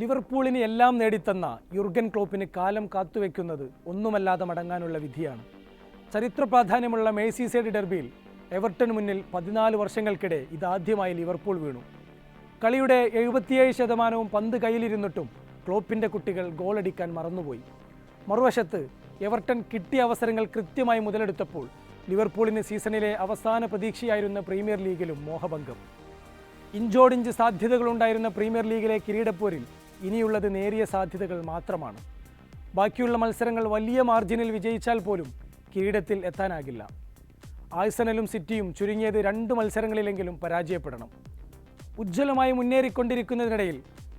ലിവർപൂളിന് എല്ലാം നേടിത്തന്ന യുർഗൻ ക്ലോപ്പിന് കാലം കാത്തുവെക്കുന്നത് ഒന്നുമല്ലാതെ മടങ്ങാനുള്ള വിധിയാണ്. ചരിത്ര പ്രാധാന്യമുള്ള മേസിസൈഡ് ഡെർബിയിൽ എവർട്ടന് മുന്നിൽ പതിനാല് വർഷങ്ങൾക്കിടെ ഇതാദ്യമായി ലിവർപൂൾ വീണു. കളിയുടെ എഴുപത്തിയേഴ് ശതമാനവും പന്ത് കയ്യിലിരുന്നിട്ടും ക്ലോപ്പിന്റെ കുട്ടികൾ ഗോളടിക്കാൻ മറന്നുപോയി. മറുവശത്ത് എവർട്ടൺ കിട്ടിയ അവസരങ്ങൾ കൃത്യമായി മുതലെടുത്തപ്പോൾ ലിവർപൂളിന് സീസണിലെ അവസാന പ്രതീക്ഷയായിരുന്ന പ്രീമിയർ ലീഗിലും മോഹഭംഗം. ഇഞ്ചോടിഞ്ച് സാധ്യതകളുണ്ടായിരുന്ന പ്രീമിയർ ലീഗിലെ കിരീടപ്പോരിൽ ഇനിയുള്ളത് നേരിയ സാധ്യതകൾ മാത്രമാണ്. ബാക്കിയുള്ള മത്സരങ്ങൾ വലിയ മാർജിനിൽ വിജയിച്ചാൽ പോലും കിരീടത്തിൽ എത്താനാകില്ല. ആഴ്സണലും സിറ്റിയും ചുരുങ്ങിയത് രണ്ട് മത്സരങ്ങളിലെങ്കിലും പരാജയപ്പെടണം. ഉജ്ജ്വലമായി മുന്നേറിക്കൊണ്ടിരിക്കുന്നതിനിടയിൽ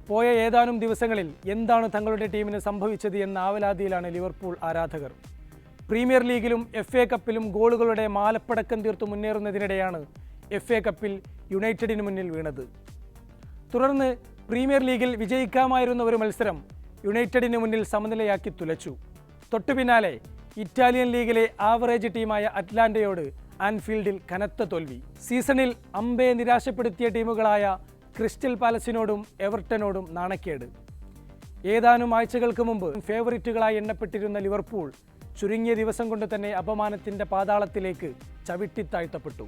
പോയ ഏതാനും ദിവസങ്ങളിൽ എന്താണ് തങ്ങളുടെ ടീമിന് സംഭവിച്ചത് എന്ന ആവലാതിയിലാണ് ലിവർപൂൾ ആരാധകർ. പ്രീമിയർ ലീഗിലും എഫ് എ കപ്പിലും ഗോളുകളുടെ മാലപ്പടക്കം തീർത്ത് മുന്നേറുന്നതിനിടെയാണ് എഫ് എ കപ്പിൽ യുണൈറ്റഡിന് മുന്നിൽ വീണത്. തുടർന്ന് പ്രീമിയർ ലീഗിൽ വിജയിക്കാമായിരുന്ന ഒരു മത്സരം യുണൈറ്റഡിന് മുന്നിൽ സമനിലയാക്കി തുലച്ചു. തൊട്ടു പിന്നാലെ ഇറ്റാലിയൻ ലീഗിലെ ആവറേജ് ടീമായ അറ്റ്ലാന്റയോട് ആൻഫീൽഡിൽ കനത്ത തോൽവി. സീസണിൽ അമ്പയെ നിരാശപ്പെടുത്തിയ ടീമുകളായ ക്രിസ്റ്റൽ പാലസിനോടും എവർട്ടനോടും നാണക്കേട്. ഏതാനും ആഴ്ചകൾക്ക് മുമ്പ് ഫേവറിറ്റുകളായി എണ്ണപ്പെട്ടിരുന്ന ലിവർപൂൾ ചുരുങ്ങിയ ദിവസം കൊണ്ട് തന്നെ അപമാനത്തിന്റെ പാതാളത്തിലേക്ക് ചവിട്ടിത്താഴ്ത്തപ്പെട്ടു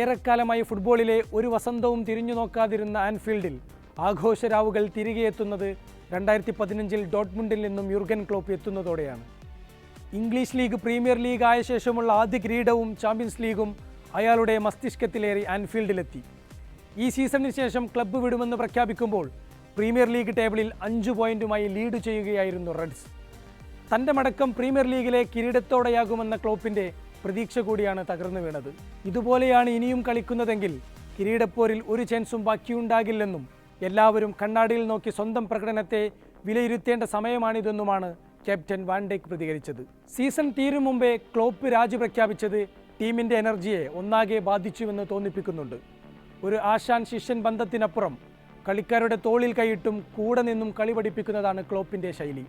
ഏറെക്കാലമായി ഫുട്ബോളിലെ ഒരു വസന്തവും തിരിഞ്ഞു നോക്കാതിരുന്ന ആൻഫീൽഡിൽ ആഘോഷരാവുകൾ തിരികെ എത്തുന്നത് രണ്ടായിരത്തി പതിനഞ്ചിൽ ഡോട്ട്മുണ്ടിൽ നിന്നും യുർഗൻ ക്ലോപ്പ് എത്തുന്നതോടെയാണ്. ഇംഗ്ലീഷ് ലീഗ് പ്രീമിയർ ലീഗ് ആയ ശേഷമുള്ള ആദ്യ കിരീടവും ചാമ്പ്യൻസ് ലീഗും അയാളുടെ മസ്തിഷ്കത്തിലേറി ആൻഫീൽഡിലെത്തി. ഈ സീസണിന് ശേഷം ക്ലബ്ബ് വിടുമെന്ന് പ്രഖ്യാപിക്കുമ്പോൾ പ്രീമിയർ ലീഗ് ടേബിളിൽ അഞ്ച് പോയിന്റുമായി ലീഡ് ചെയ്യുകയായിരുന്നു റെഡ്സ്. തന്റെ മടക്കം പ്രീമിയർ ലീഗിലെ കിരീടത്തോടെയാകുമെന്ന ക്ലോപ്പിന്റെ പ്രതീക്ഷ കൂടിയാണ് തകർന്നു വീണത്. ഇതുപോലെയാണ് ഇനിയും കളിക്കുന്നതെങ്കിൽ കിരീടപ്പോരിൽ ഒരു ചാൻസും ബാക്കിയുണ്ടാകില്ലെന്നും എല്ലാവരും കണ്ണാടിയിൽ നോക്കി സ്വന്തം പ്രകടനത്തെ വിലയിരുത്തേണ്ട സമയമാണിതെന്നുമാണ് ക്യാപ്റ്റൻ വാൻഡേക്ക് പ്രതികരിച്ചത്. സീസൺ തീരും മുമ്പേ ക്ലോപ്പ് രാജി പ്രഖ്യാപിച്ചത് ടീമിന്റെ എനർജിയെ ഒന്നാകെ ബാധിച്ചുവെന്ന് തോന്നിപ്പിക്കുന്നുണ്ട്. ഒരു ആശാൻ ശിഷ്യൻ ബന്ധത്തിനപ്പുറം കളിക്കാരുടെ തോളിൽ കൈയിട്ടും കൂടെ നിന്നും കളി പഠിപ്പിക്കുന്നതാണ് ക്ലോപ്പിന്റെ ശൈലി.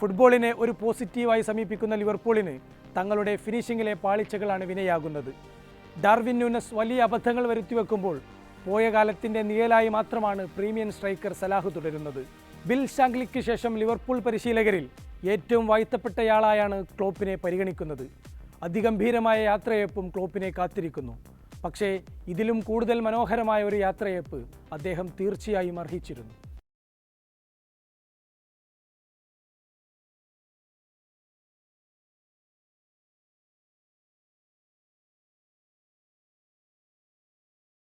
ഫുട്ബോളിനെ ഒരു പോസിറ്റീവായി സമീപിക്കുന്ന ലിവർപൂളിന് തങ്ങളുടെ ഫിനിഷിങ്ങിലെ പാളിച്ചകളാണ് വിനയാകുന്നത്. ഡാർവിൻ ന്യൂനസ് വലിയ അബദ്ധങ്ങൾ വരുത്തിവെക്കുമ്പോൾ പോയ കാലത്തിന്റെ നിഴലായി മാത്രമാണ് പ്രീമിയം സ്ട്രൈക്കർ സലാഹ് തുടരുന്നത്. ബിൽ ഷാംഗ്ലിക്ക് ശേഷം ലിവർപൂൾ പരിശീലകരിൽ ഏറ്റവും വാഴ്ത്തപ്പെട്ടയാളായാണ് ക്ലോപ്പിനെ പരിഗണിക്കുന്നത്. അതിഗംഭീരമായ യാത്രയപ്പും ക്ലോപ്പിനെ കാത്തിരിക്കുന്നു. പക്ഷേ ഇതിലും കൂടുതൽ മനോഹരമായ ഒരു യാത്രയപ്പ് അദ്ദേഹം തീർച്ചയായും അർഹിച്ചിരുന്നു.